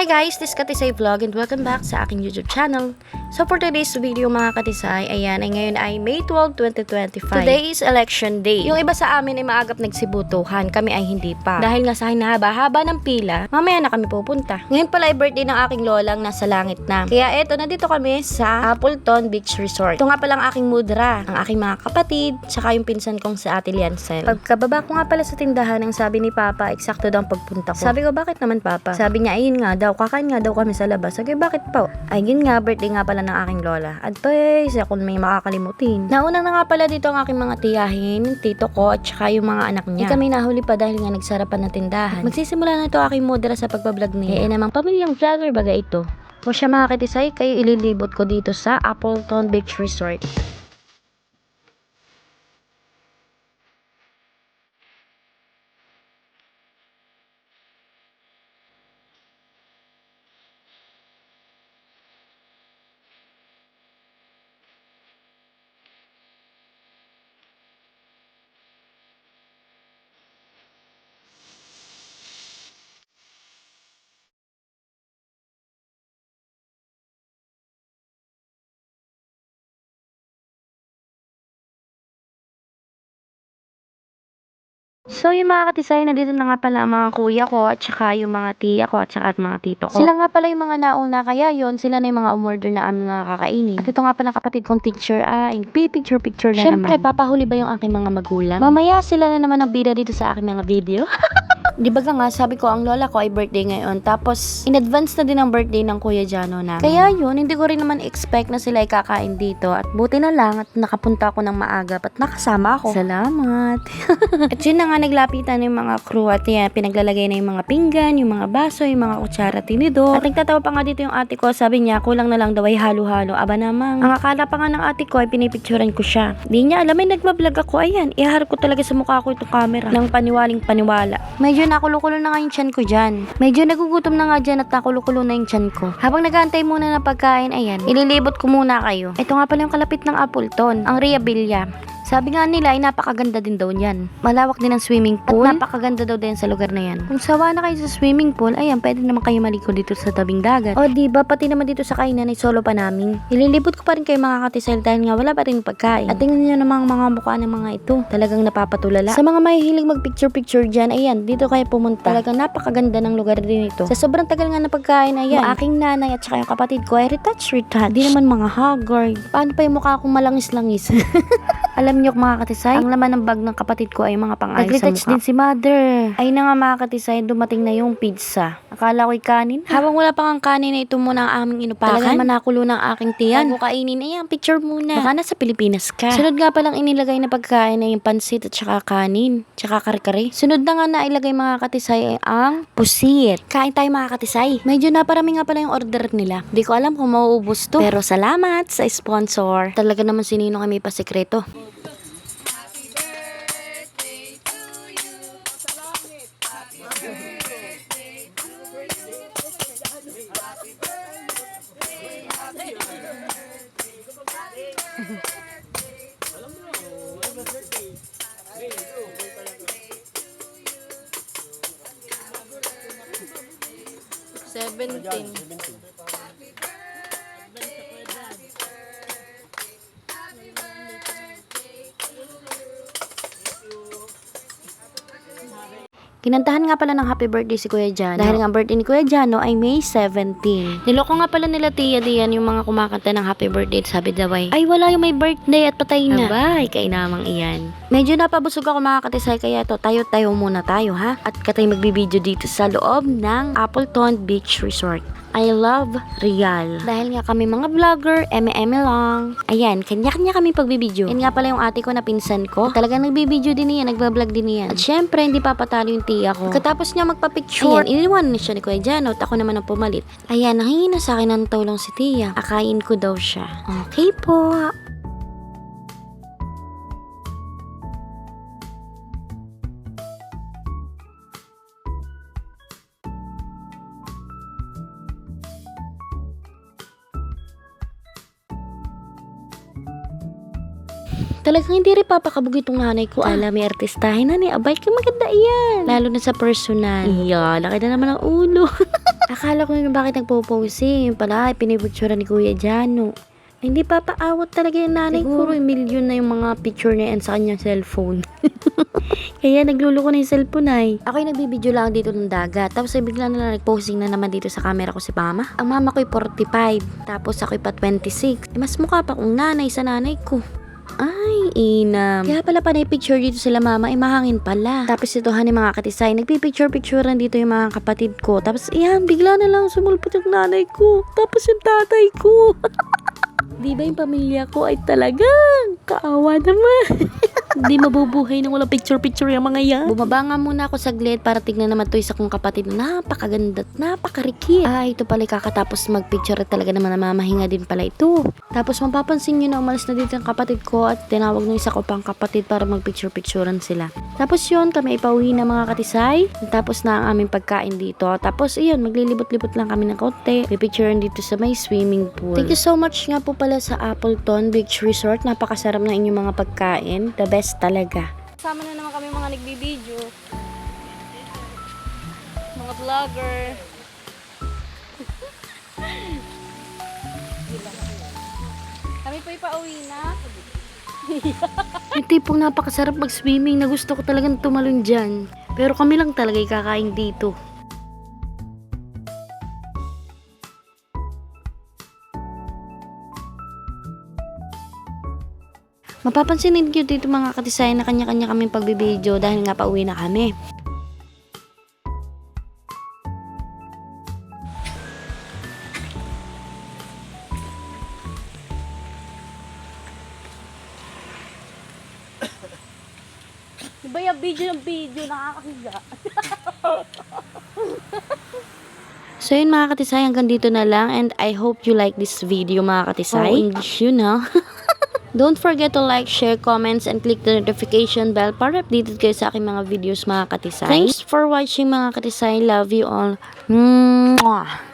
Hi guys, this is Katisay Vlog and welcome back sa aking YouTube channel. So for today's video mga katisay, ayan, ay ngayon ay May 12, 2025. Today is election day. Yung iba sa amin ay maagap nagsibutuhan, kami ay hindi pa. Dahil nga sa hinahaba-haba ng pila, mamaya na kami pupunta. Ngayon pala ay birthday ng aking lolang nasa langit na. Kaya eto, nandito kami sa Appleton Beach Resort. Ito nga pala ang aking mudra, ang aking mga kapatid, tsaka yung pinsan kong sa Ate Liancel. Pagkababa ko nga pala sa tindahan, ang sabi ni Papa, eksakto daw ang pagpunta ko. Sabi ko, bakit naman Papa? Sabi niya, ayun nga daw, kakain nga daw kami sa labas. Sabi bakit pa? Ayun nga, birthday nga pala ng aking lola. At eh, siya kung may makakalimutin. Nauna na nga pala dito ang aking mga tiyahin, tito ko, at saka yung mga anak niya. Hindi kami nahuli pa dahil nga nagsarapan ng tindahan. Magsisimula na ito aking modera sa pagbablog niya. Eh, namang pamilyang vlogger baga ito. O siya mga kitisay, kayo ililibot ko dito sa Appleton Beach Resort. So, yung mga katisay, nandito na nga pala ang mga kuya ko at saka yung mga tiya ko at saka at mga tito ko. Sila nga pala yung mga nauna, kaya yon sila na yung mga umorder na aming mga kakainin. At ito nga pala kapatid kong teacher, ah, picture-picture na Syempre, naman. papahuli ba yung aking mga magulang? Mamaya sila na naman ang bida dito sa aking mga video. Di ba nga, sabi ko, ang lola ko ay birthday ngayon. Tapos, in advance na din ang birthday ng Kuya Jano namin. Kaya yun, hindi ko rin naman expect na sila ay kakain dito. At buti na lang at nakapunta ako ng maagap at nakasama ako. Salamat. at yun na nga, naglapitan yung mga crew at yan, pinaglalagay na yung mga pinggan, yung mga baso, yung mga kutsara, tinidor. At nagtatawa pa nga dito yung ate ko, sabi niya, kulang na lang daw ay halo-halo. Aba namang, ang akala pa nga ng ate ko ay pinipicturan ko siya. Di niya alam, may nagbablog ako. Ayan, iharap ko talaga sa mukha ko itong camera. Nang paniwaling paniwala. Medyo nakulo-kulo na nga yung tiyan ko dyan. Medyo nagugutom na nga dyan at nakulo-kulo na yung tiyan ko. Habang nagantay muna ng pagkain, ayan, ililibot ko muna kayo. Ito nga pala yung kalapit ng Appleton, ang Ria Villa. Sabi nga nila ay napakaganda din daw niyan. Malawak din ang swimming pool. At napakaganda daw din sa lugar na yan. Kung sawa na kayo sa swimming pool, ayan, pwede naman kayo maliko dito sa tabing dagat. O di ba pati naman dito sa kainan ay solo pa namin. Ililibot ko pa rin kayo mga katisel dahil nga wala pa rin pagkain. At tingnan niyo namang mga mukha ng mga ito. Talagang napapatulala. Sa mga mahihilig magpicture-picture dyan, ayan, dito kayo pumunta. Talagang napakaganda ng lugar din ito. Sa sobrang tagal nga na pagkain, ayan, yung aking nanay at saka yung kapatid ko ay retouch, retouch. Di naman mga haggard. Paano pa yung mukha akong malangis-langis? Alam niyo mga katisay, ang laman ng bag ng kapatid ko ay mga pang-ayos sa mukha. din si mother. Ay na nga mga katisay, dumating na yung pizza. Akala ko'y kanin. Habang wala pang ang kanin na ito muna ang aming inupakan. Talaga naman nakulo ng aking tiyan. Bago kainin, ayan, picture muna. Baka nasa Pilipinas ka. Sunod nga palang inilagay na pagkain na yung pansit at saka kanin. Tsaka kare-kare. Sunod na nga na ilagay mga katisay ay ang pusit. Kain tayo mga katisay. Medyo naparami nga pala yung order nila. Di ko alam kung mauubos to. Pero salamat sa sponsor. Talaga naman sinino kami pa sekreto. Seventeen. Kinantahan nga pala ng happy birthday si Kuya Jano. Dahil nga birthday ni Kuya Jano ay May 17. Niloko nga pala nila Tia Dian yung mga kumakanta ng happy birthday. Sabi daw ay, ay wala yung may birthday at patay na. Abay, kainamang iyan. Medyo napabusog ako mga katisay kaya to tayo-tayo muna tayo ha. At katay magbibideo dito sa loob ng Appleton Beach Resort. I love Real. Dahil nga kami mga vlogger, eme-eme lang. Ayan, kanya-kanya kami pagbibideo. Yan nga pala yung ate ko na pinsan ko. Talagang nagbibideo din niya, nagbablog din niya. At syempre, hindi papatalo yung tiya ko. Katapos niya magpa-picture, Ayan, iniwan niya siya ni Kuya Jano at ako naman ang pumalit. Ayan, nanghingi na sa akin ng tulong si tiya. Akain ko daw siya. Okay po. Talagang hindi rin papakabog itong nanay ko. Alam, may artistahin na ni. Abay, kay maganda iyan. Lalo na sa personal. Iya, laki na naman ang ulo. Akala ko yung bakit nagpo-post eh. Yung pala, pinipicture ni Kuya Jano. Ay, Hindi papaawat talaga yung nanay ko. Siguro, million na yung mga picture na yan sa kanyang cellphone. Kaya nagluloko na yung cellphone ay. Ako yung nagbibideo lang dito ng dagat. Tapos ay bigla na lang nagposting na naman dito sa camera ko si mama. Ang mama ko'y 45. Tapos ako'y pa 26. Eh, mas mukha pa kong nanay sa nanay ko. Ay, inam. Kaya pala panay picture dito sila mama, ay mahangin pala. Tapos ito ni mga katisay, nagpipicture-picturean dito yung mga kapatid ko. Tapos iyan, bigla na lang sumulpot yung nanay ko. Tapos yung tatay ko. Di ba yung pamilya ko ay talagang kaawa naman. Hindi mabubuhay nang walang picture-picture yung mga yan. Bumaba nga muna ako saglit para tignan naman to isa kong kapatid na napakaganda at napakarikit. Ah, ito pala kakatapos mag-picture talaga naman namamahinga din pala ito. Tapos mapapansin nyo na umalis na dito ang kapatid ko at tinawag ng isa ko pang kapatid para mag-picture-picturean sila. Tapos yun, kami ipauwi na mga katisay. Tapos na ang aming pagkain dito. Tapos iyon, maglilibot-libot lang kami ng konti. Pipicturean dito sa may swimming pool. Thank you so much nga po pala sa Appleton Beach Resort. Napakasarap na inyong mga pagkain. The best talaga. Sama na naman kami mga nagbibideo. Mga vlogger. kami po ipauwi na. Yung tipong napakasarap mag-swimming na gusto ko talagang tumalon dyan. Pero kami lang talaga ikakain dito. Mapapansin ninyo dito mga katisay na kanya-kanya kaming pagbibideo dahil nga pauwi na kami. Diba yung video ng video, nakakahiga. So yun mga katisay, hanggang dito na lang and I hope you like this video mga katisay. Oh, English yun ha. Don't forget to like, share, comments, and click the notification bell para updated kayo sa aking mga videos mga katisay. Thanks for watching mga katisay. Love you all. Mwah!